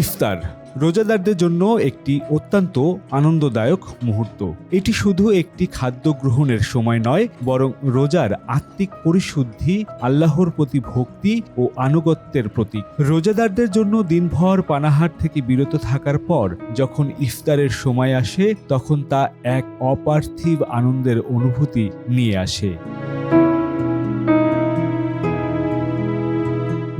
ইফতার, রোজাদারদের জন্য একটি অত্যন্ত আনন্দদায়ক মুহূর্ত। এটি শুধু একটি খাদ্য গ্রহণের সময় নয়, বরং রোজার আত্মিক পরিশুদ্ধি, আল্লাহর প্রতি ভক্তি ও আনুগত্যের প্রতীক। রোজাদারদের জন্য দিনভর পানাহার থেকে বিরত থাকার পর যখন ইফতারের সময় আসে, তখন তা এক অপার্থিব আনন্দের অনুভূতি নিয়ে আসে।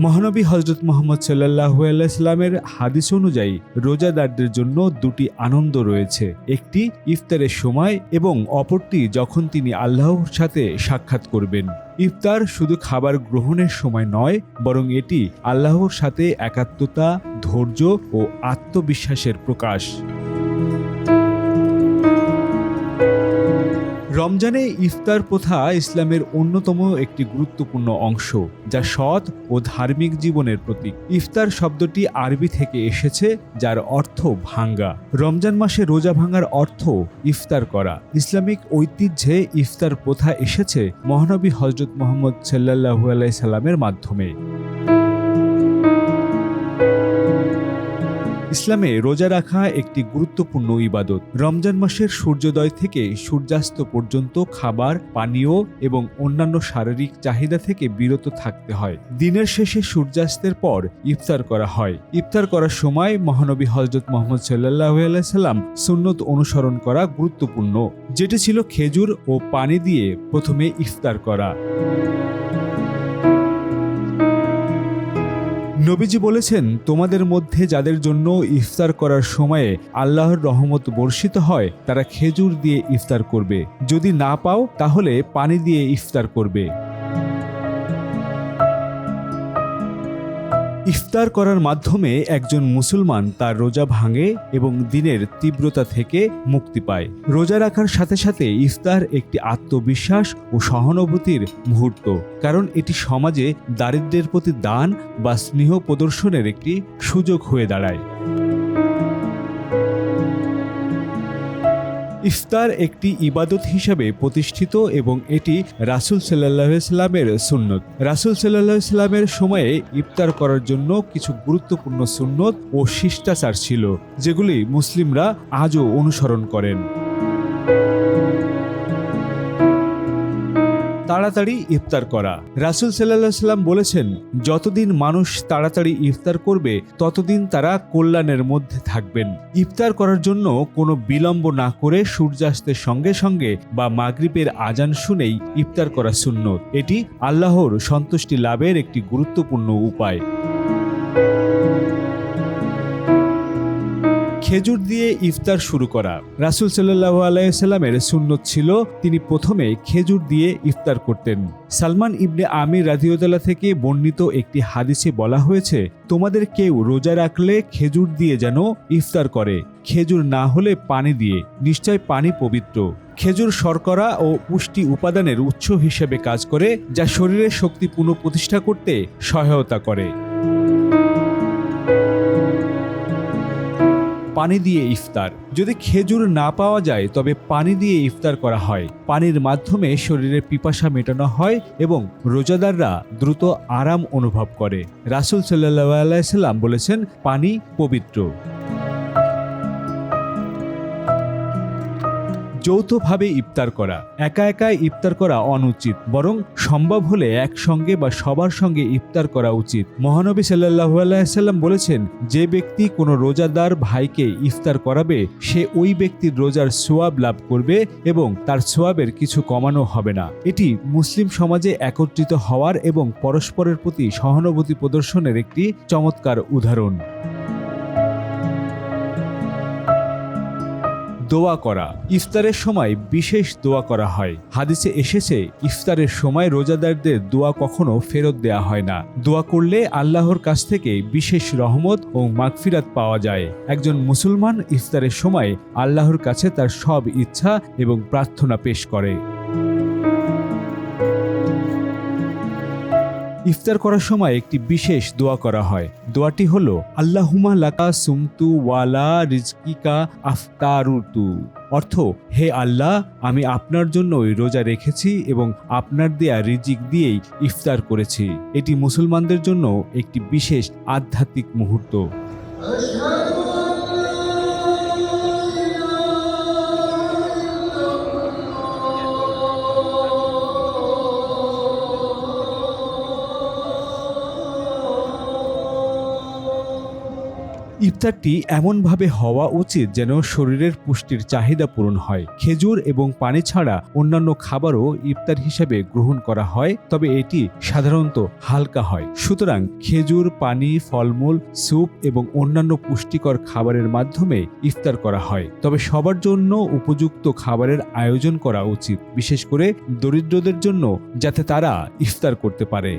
মহানবী হজরত মোহাম্মদ সাল্লাহ আলাইস্লামের হাদিস অনুযায়ী রোজাদারদের জন্য দুটি আনন্দ রয়েছে। একটি ইফতারের সময় এবং অপরটি যখন তিনি আল্লাহর সাথে সাক্ষাৎ করবেন। ইফতার শুধু খাবার গ্রহণের সময় নয়, বরং এটি আল্লাহর সাথে একাত্মতা, ধৈর্য ও আত্মবিশ্বাসের প্রকাশ। রমজানে ইফতার প্রথা ইসলামের অন্যতম একটি গুরুত্বপূর্ণ অংশ, যা সৎ ও ধার্মিক জীবনের প্রতীক। ইফতার শব্দটি আরবি থেকে এসেছে, যার অর্থ ভাঙ্গা। রমজান মাসে রোজা ভাঙার অর্থ ইফতার করা। ইসলামিক ঐতিহ্যে ইফতার প্রথা এসেছে মহানবী হজরত মোহাম্মদ সাল্লাহু আলাই সাল্লামের মাধ্যমে। ইসলামে রোজা রাখা একটি গুরুত্বপূর্ণ ইবাদত। রমজান মাসের সূর্যোদয় থেকে সূর্যাস্ত পর্যন্ত খাবার, পানীয় এবং অন্যান্য শারীরিক চাহিদা থেকে বিরত থাকতে হয়। দিনের শেষে সূর্যাস্তের পর ইফতার করা হয়। ইফতার করার সময় মহানবী হজরত মোহাম্মদ সাল্লাহ সাল্লাম সুন্নত অনুসরণ করা গুরুত্বপূর্ণ, যেটি ছিল খেজুর ও পানি দিয়ে প্রথমে ইফতার করা। নবীজি বলেছেন, তোমাদের মধ্যে যাদের জন্য ইফতার করার সময়ে আল্লাহর রহমত বর্ষিত হয়, তারা খেজুর দিয়ে ইফতার করবে। যদি না পাও, তাহলে পানি দিয়ে ইফতার করবে। ইফতার করার মাধ্যমে একজন মুসলমান তার রোজা ভাঙে এবং দিনের তীব্রতা থেকে মুক্তি পায়। রোজা রাখার সাথে সাথে ইফতার একটি আত্মবিশ্বাস ও সহানুভূতির মুহূর্ত, কারণ এটি সমাজে দারিদ্রের প্রতি দান বা স্নেহ প্রদর্শনের একটি সুযোগ হয়ে দাঁড়ায়। ইফতার একটি ইবাদত হিসাবে প্রতিষ্ঠিত এবং এটি রাসুল সাল্লাহ ইসলামের সুন্নত। রাসুল সাল্লাহ ইসলামের সময়ে ইফতার করার জন্য কিছু গুরুত্বপূর্ণ সুন্নত ও শিষ্টাচার ছিল, যেগুলি মুসলিমরা আজও অনুসরণ করেন। তাড়াতাড়ি ইফতার করা। রাসুল সাল্লাহ সাল্লাম বলেছেন, যতদিন মানুষ তাড়াতাড়ি ইফতার করবে, ততদিন তারা কল্যাণের মধ্যে থাকবেন। ইফতার করার জন্য কোনো বিলম্ব না করে সূর্যাস্তের সঙ্গে সঙ্গে বা মাগরিবের আজান শুনেই ইফতার করা শূন্য এটি আল্লাহর সন্তুষ্টি লাভের একটি গুরুত্বপূর্ণ উপায়। খেজুর দিয়ে ইফতার শুরু করা। রাসুল সাল্লাহ আলাইসাল্লামের সুন্নত ছিল, তিনি প্রথমে খেজুর দিয়ে ইফতার করতেন। সালমান ইবনে আমির রাজিউদ্দাল্লাহ থেকে বর্ণিত একটি হাদিসে বলা হয়েছে, তোমাদের কেউ রোজা রাখলে খেজুর দিয়ে যেন ইফতার করে। খেজুর না হলে পানি দিয়ে। নিশ্চয় পানি পবিত্র। খেজুর শর্করা ও পুষ্টি উপাদানের উৎস হিসেবে কাজ করে, যা শরীরের শক্তি পুনঃপ্রতিষ্ঠা করতে সহায়তা করে। পানি দিয়ে ইফতার। যদি খেজুর না পাওয়া যায়, তবে পানি দিয়ে ইফতার করা হয়। পানির মাধ্যমে শরীরের পিপাসা মেটানো হয় এবং রোজাদাররা দ্রুত আরাম অনুভব করে। রাসুল সাল্লাহ আলাইসাল্লাম বলেছেন, পানি পবিত্র। যৌথভাবে ইফতার করা। একা একা ইফতার করা অনুচিত, বরং সম্ভব হলে একসঙ্গে বা সবার সঙ্গে ইফতার করা উচিত। মহানবী সাল্লাহ আলাইসাল্লাম বলেছেন, যে ব্যক্তি কোনো রোজাদার ভাইকে ইফতার করাবে, সে ওই ব্যক্তির রোজার সোয়াব লাভ করবে এবং তার সোয়াবের কিছু কমানো হবে না। এটি মুসলিম সমাজে একত্রিত হওয়ার এবং পরস্পরের প্রতি সহানুভূতি প্রদর্শনের একটি চমৎকার উদাহরণ। দোয়া করা। ইফতারের সময় বিশেষ দোয়া করা হয়। হাদিসে এসেছে, ইফতারের সময় রোজাদারদের দোয়া কখনো ফেরত দেয়া হয় না। দোয়া করলে আল্লাহর কাছ থেকে বিশেষ রহমত ও মাগফিরাত পাওয়া যায়। একজন মুসলমান ইফতারের সময় আল্লাহর কাছে তার সব ইচ্ছা এবং প্রার্থনা পেশ করে। ইফতার করার সময় একটি বিশেষ দোয়া করা হয়। দোয়াটি হল আল্লাহুমা লাকা সুমতু ওয়ালা রিজকিকা আফতারুতু। অর্থ, হে আল্লাহ, আমি আপনার জন্যই রোজা রেখেছি এবং আপনার দেয়া রিজিক দিয়েই ইফতার করেছি। এটি মুসলমানদের জন্য একটি বিশেষ আধ্যাত্মিক মুহূর্ত। ইফতারটি এমনভাবে হওয়া উচিত যেন শরীরের পুষ্টির চাহিদা পূরণ হয়। খেজুর এবং পানি ছাড়া অন্যান্য খাবারও ইফতার হিসাবে গ্রহণ করা হয়, তবে এটি সাধারণত হালকা হয়। সুতরাং খেজুর, পানি, ফলমূল, স্যুপ এবং অন্যান্য পুষ্টিকর খাবারের মাধ্যমে ইফতার করা হয়। তবে সবার জন্য উপযুক্ত খাবারের আয়োজন করা উচিত, বিশেষ করে দরিদ্রদের জন্য, যাতে তারা ইফতার করতে পারে।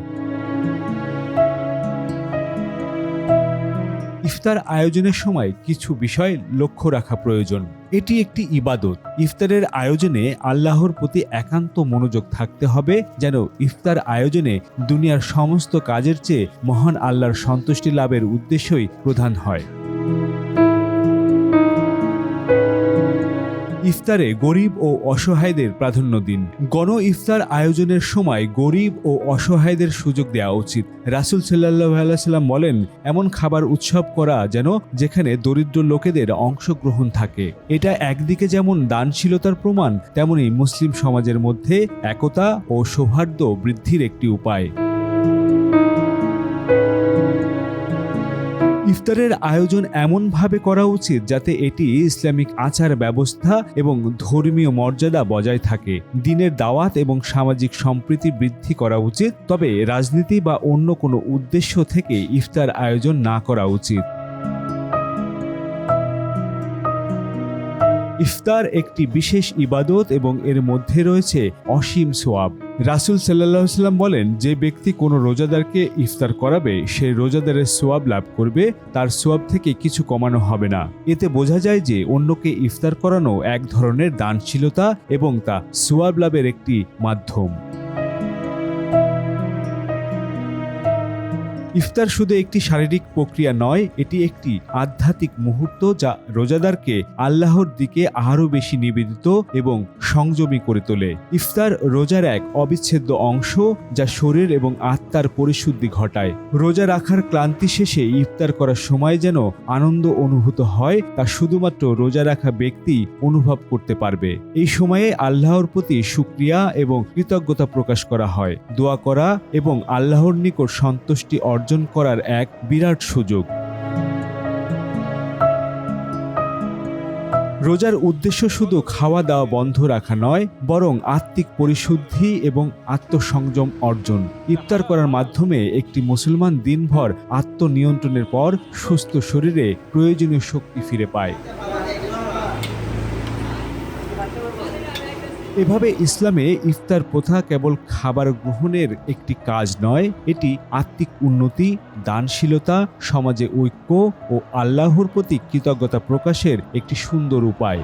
ইফতার আয়োজনের সময় কিছু বিষয় লক্ষ্য রাখা প্রয়োজন। এটি একটি ইবাদত। ইফতারের আয়োজনে আল্লাহর প্রতি একান্ত মনোযোগ থাকতে হবে যেন ইফতার আয়োজনে দুনিয়ার সমস্ত কাজের চেয়ে মহান আল্লাহর সন্তুষ্টি লাভের উদ্দেশ্যই প্রধান হয়। ইফতারে গরিব ও অসহায়দের প্রাধান্য দিন। গণ ইফতার আয়োজনের সময় গরিব ও অসহায়দের সুযোগ দেওয়া উচিত। রাসুল সাল্লাহ আলাইসাল্লাম বলেন, এমন খাবার উৎসব করা যেন যেখানে দরিদ্র লোকেদের অংশগ্রহণ থাকে। এটা একদিকে যেমন দানশীলতার প্রমাণ, তেমনি মুসলিম সমাজের মধ্যে একতা ও সৌহার্দ্য বৃদ্ধির একটি উপায়। ইফতারের আয়োজন এমনভাবে করা উচিত যাতে এটি ইসলামিক আচার ব্যবস্থা এবং ধর্মীয় মর্যাদা বজায় থাকে। দিনের দাওয়াত এবং সামাজিক সম্প্রীতি বৃদ্ধি করা উচিত, তবে রাজনীতি বা অন্য কোনো উদ্দেশ্য থেকে ইফতার আয়োজন না করা উচিত। ইফতার একটি বিশেষ ইবাদত এবং এর মধ্যে রয়েছে অসীম সোয়াব। রাসুল সাল্লাহ সাল্লাম বলেন, যে ব্যক্তি কোনো রোজাদারকে ইফতার করাবে, সে রোজাদারের সোয়াব লাভ করবে, তার সোয়াব থেকে কিছু কমানো হবে না। এতে বোঝা যায় যে অন্যকে ইফতার করানো এক ধরনের দানশীলতা এবং তা সোয়াব লাভের একটি মাধ্যম। ইফতার শুধু একটি শারীরিক প্রক্রিয়া নয়, এটি একটি আধ্যাত্মিক মুহূর্ত যা রোজাদারকে আল্লাহর দিকে আরও বেশি নিবেদিত এবং সংযমী করে তোলে। ইফতার রোজার এক অবিচ্ছেদ্য অংশ যা শরীর এবং আত্মার পরিশুদ্ধি ঘটায়। রোজা রাখার ক্লান্তি শেষে ইফতার করার সময় যেন আনন্দ অনুভূত হয়, তা শুধুমাত্র রোজা রাখা ব্যক্তি অনুভব করতে পারবে। এই সময়ে আল্লাহর প্রতি সুক্রিয়া এবং কৃতজ্ঞতা প্রকাশ করা হয়। দোয়া করা এবং আল্লাহর নিকট সন্তুষ্টি অর্জন করার এক বিরাট সুযোগ। রোজার উদ্দেশ্য শুধু খাওয়া দাওয়া বন্ধ রাখা নয়, বরং আত্মিক পরিশুদ্ধি এবং আত্মসংযম অর্জন। ইফতার করার মাধ্যমে একটি মুসলমান দিনভর আত্মনিয়ন্ত্রণের পর সুস্থ শরীরে প্রয়োজনীয় শক্তি ফিরে পায়। এভাবে ইসলামে ইফতার প্রথা কেবল খাবার গ্রহণের একটি কাজ নয়, এটি আত্মিক উন্নতি, দানশীলতা, সমাজে ঐক্য ও আল্লাহর প্রতি কৃতজ্ঞতা প্রকাশের একটি সুন্দর উপায়।